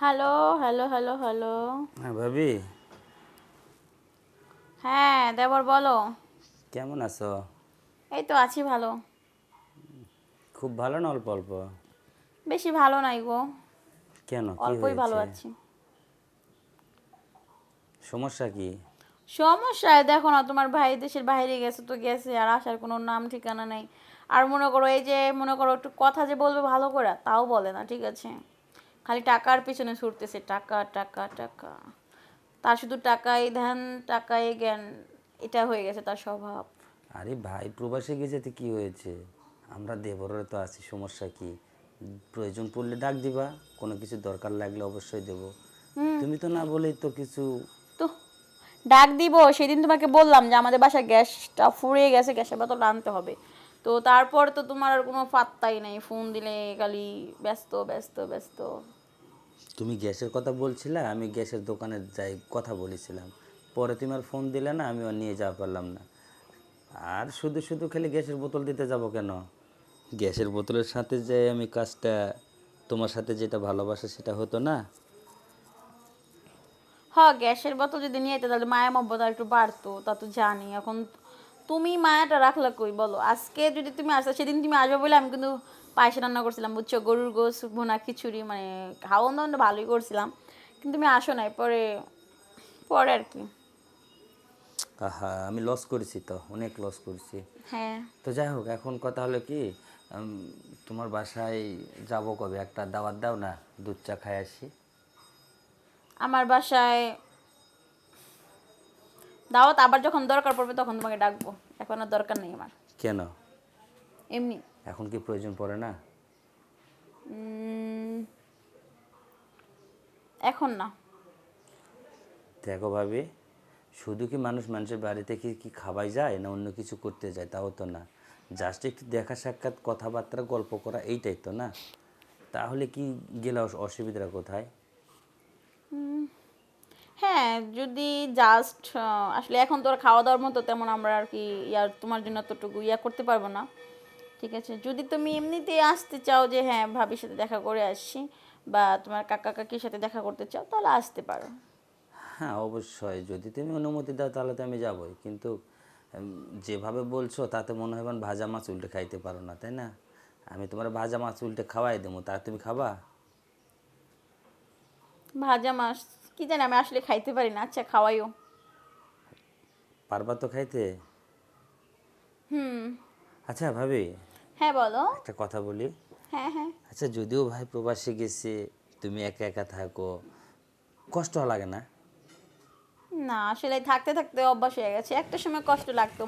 Hello hello hello hello. হ্যাঁ ভাবি। হ্যাঁ দেবর বলো। কেমন আছো? এই তো আছি ভালো। খুব ভালো না অল্প অল্প? বেশি ভালো নাই গো। কেন কি অল্পই ভালো হয়েছে? আছি। সমস্যা কি? সমস্যা দেখো না তোমার ভাই দেশের বাইরে গেছে তো গেছে আর আসার কোনো নাম ঠিকানা নেই। আর মনে করো এই যে মনে করো একটু কথা যে বলবে ভালো করে তাও বলে না ঠিক আছে? খালি টাকার পিছনে ছুটতেছে টাকা টাকা টাকা। তার শুধু টাকাই ধ্যান টাকাই জ্ঞান এটা হয়ে গেছে তার স্বভাব। আরে ভাই প্রবাসে গেছে তো কি হয়েছে? আমরা দেবরের তো আছি সমস্যা কি? প্রয়োজন পড়লে ডাক দিবা কোনো কিছু দরকার লাগলে অবশ্যই দেব। তুমি তো না বলেই তো কিছু তো ডাক দিব সেদিন তোমাকে বললাম যে আমাদের বাসায় গ্যাসটা ফুরিয়ে গেছে গ্যাসের বোতলটা আনতে হবে। তো তারপর তো তোমার আর কোনো পাত্তাই নেই ফোন দিলে খালি ব্যস্ত ব্যস্ত ব্যস্ত। তুমি গ্যাসের কথা বলছিলে আমি গ্যাসের দোকানে যাই কথা বলেছিলাম। পরে তুমি আর ফোন দিলে না আমি আর নিয়ে যাওয়া পারলাম না। আর শুধু শুধু খালি গ্যাসের বোতল দিতে যাব কেন? গ্যাসের বোতলের সাথে যে আমি কাজটা তোমার সাথে যেটা ভালোবাসা সেটা হতো না? হ্যাঁ গ্যাসের বোতল যদি নিয়ে যেতে তাহলে মায়া মব্বতা একটু বাড়তো তা তো জানি। এখন তুমি মায়াটা রাখলা কই বলো? আজকে যদি তুমি আসো সেদিন তুমি আসবে বলে আমি কিন্তু পায়েসে রান্না করছিলাম বুঝছ? গরুর গোস ভুনা খিচুড়ি মানে খাওয়ান দাওয়ান ভালোই করছিলাম। কিন্তু তুমি আসো নাই পরে পরে আর কি। আহা আমি লস করেছি তো অনেক লস করেছি। হ্যাঁ। তো যাই হোক এখন কথা হলো কি তোমার বাসায় যাব কবে? একটা দাওয়াত দাও না দুধ চা খাই আসি। আমার বাসায় দাওয়াত আবার যখন দরকার পড়বে তখন তোমাকে ডাকবো। এখন আর দরকার নেই আমার। কেন? এমনি। এখন কি প্রয়োজন পড়ে না? এখন না। দেখো ভাবি শুধু কি মানুষ মানুষের বাড়িতে কি কি খাওয়াই যায় না অন্য কিছু করতে যায়? তাও তো না। জাস্ট একটু দেখা সাক্ষাৎ কথাবার্তা গল্প করা এইটাই তো না? তাহলে কি গেলে অস- অসুবিধাটা কোথায়? হ্যাঁ যদি জাস্ট আসলে এখন তোর খাওয়া দাওয়ার মতো তেমন আমরা আর কি ইয়ার তোমার জন্য এতটুকু ইয়া করতে পারব না। ঠিক আছে? যদি তুমি এমনিতে আসতে চাও যে হ্যাঁ ভাবির সাথে দেখা করে আসছি বা তোমার কাকা কাকির সাথে দেখা করতে চাও তাহলে আসতে পারো। হ্যাঁ অবশ্যই। যদি তুমি অনুমতি দাও তাহলে তো আমি যাবই। কিন্তু যেভাবে বলছো তাতে মনে হয় ভাজা মাছ উল্টে খাইতে পারো না তাই না? আমি তোমার ভাজা মাছ উল্টে খাওয়াই দেবো। তা তুমি খাবা? ভাজা মাছ? কি জানি আমি আসলে খাইতে পারি না। আচ্ছা খাওয়াইও। পারবা তো খাইতে? হুম। আচ্ছা ভাবি হ্যাঁ বলো। একটা কথা বলি? হ্যাঁ হ্যাঁ। আচ্ছা যদিও ভাই প্রবাসে গেছে তুমি একা একা থাকো কষ্ট লাগে না? না আসলে থাকতে থাকতে অভ্যাস হয়ে গেছে। একটা সময় কষ্ট লাগতো